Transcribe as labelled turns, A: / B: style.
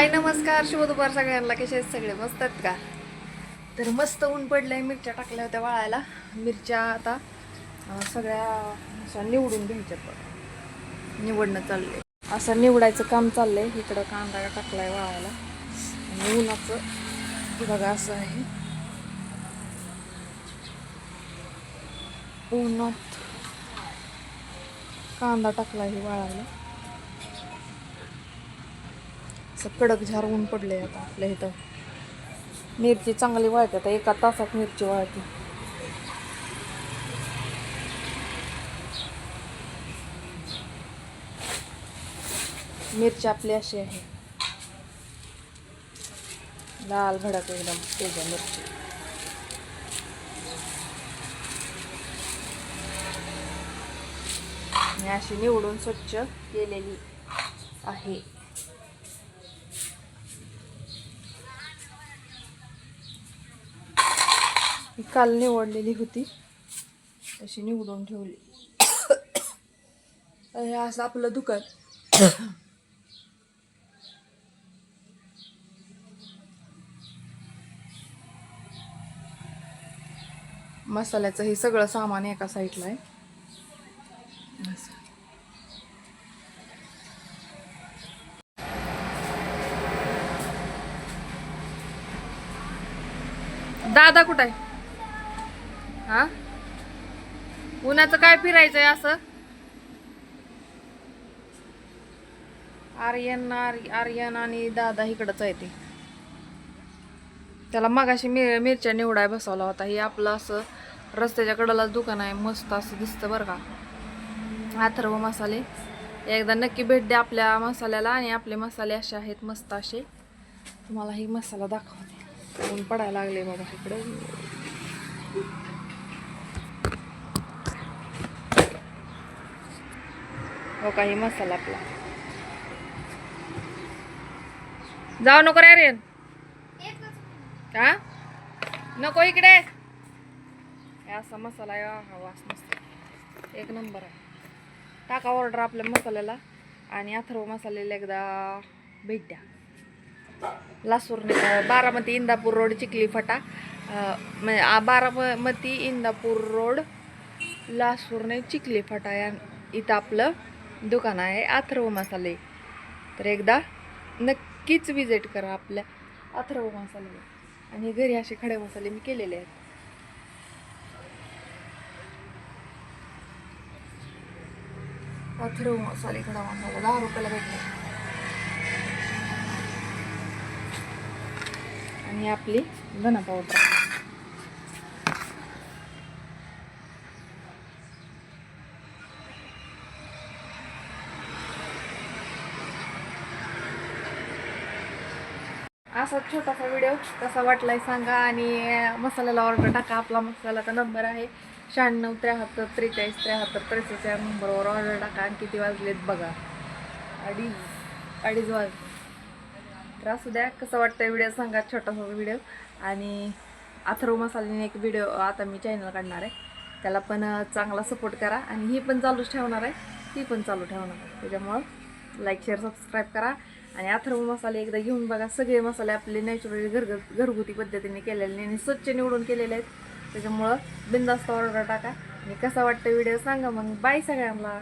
A: हाय नमस्कार. शुभ दुपार सगळ्यांना. कसे आहेत सगळे? मस्त आहेत का? तर मस्त ऊन पडलंय मिरच्या टाकल्या होत्या वाळायला. मिरच्या आता सगळ्या अशा निवडून घ्यायच्या बघा. निवडणं चाललंय. असं निवडायचं काम चाललंय. इकडं कांदा टाकलाय वाळायला. आणि उन्हाचं हे बघा असं आहे. उन्हात कांदा टाकलाय आहे वाळायला. असं कडक झार ऊन आहे आता आपल्या इथं. मिरची चांगली वाळते आता एका तासात मिरची वाळते. मिरची आपली अशी आहे. लाल भडक एकदम तेजा मिरची. आणि अशी निवडून स्वच्छ केलेली आहे. ही काल निवडलेली होती. तशी निवडून ठेवली. हे असं आपलं दुकान. मसाल्याचं हे सगळं सामान एका साईडला आहे. दादा कुठं आहे? हा? उन्हाचं काय फिरायचंय असं? आर्यन आर- आर्यन आणि दादा इकडंच आहे ते. त्याला मगाशी मिर मिरच्या निवडाय बसवला होता. हे आपलं असं रस्त्याच्या कडेलाच दुकान आहे. मस्त असं दिसतं बरं का. अथर्व मसाले. एकदा नक्की भेट द्या आपल्या मसाल्याला आणि आपले मसाले असे आहेत मस्त असे. तुम्हाला ही मसाला दाखवते. ऊन पडायला लागले बाबा इकडे. हो काही मसाला आपला. जाऊ नको रे आर्यन. का नको इकडे. हे असा मसाला आहे हा वास मस्त. एक नंबर आहे. टाका ऑर्डर आपल्या मसाल्याला आणि अथर्व मसाल्याला एकदा भेट. द्या लासूरने बारामती इंदापूर रोड चिखली फाटा. म्हणजे बारामती इंदापूर रोड लासूरने चिखली फाटा या इथं आपलं दुकान आहे अथर्व मसाले. तर एकदा नक्कीच विजिट करा आपल्या अथर्व मसाले. आणि घरी असे खडे मसाले मी केलेले आहेत. अथर्व मसाले खडा मसाला दहा रुपयाला भेटले. आणि आपली धना पावडर. असा छोटासा व्हिडिओ कसा वाटलाय सांगा. आणि मसाल्याला ऑर्डर टाका. आपला मसाल्याचा नंबर आहे शहाण्णव त्र्याहत्तर त्रेचाळीस त्र्याहत्तर त्रेचाळीस या नंबरवर ऑर्डर टाका. आणि किती वाजलेत बघा. अडीच अडीच वाज तर असू द्या. कसं वाटतं व्हिडिओ सांगा. छोटासा व्हिडिओ आणि अथर्व मसाल्याने एक व्हिडिओ आता मी चॅनल काढणार आहे. त्याला पण चांगला सपोर्ट करा. आणि ही पण चालूच ठेवणार आहे. ती पण चालू ठेवणार आहे. त्याच्यामुळं लाईक शेअर सबस्क्राईब करा. आणि अथर्व मसाले एकदा घेऊन बघा. सगळे मसाले आपले नॅचरली घरग घरगुती पद्धतीने केलेले आणि स्वच्छ निवडून केलेले आहेत. त्याच्यामुळं बिंदास्त ऑर्डर टाका. आणि कसा वाटतं व्हिडिओ सांगा मग. बाय सगळ्यांना.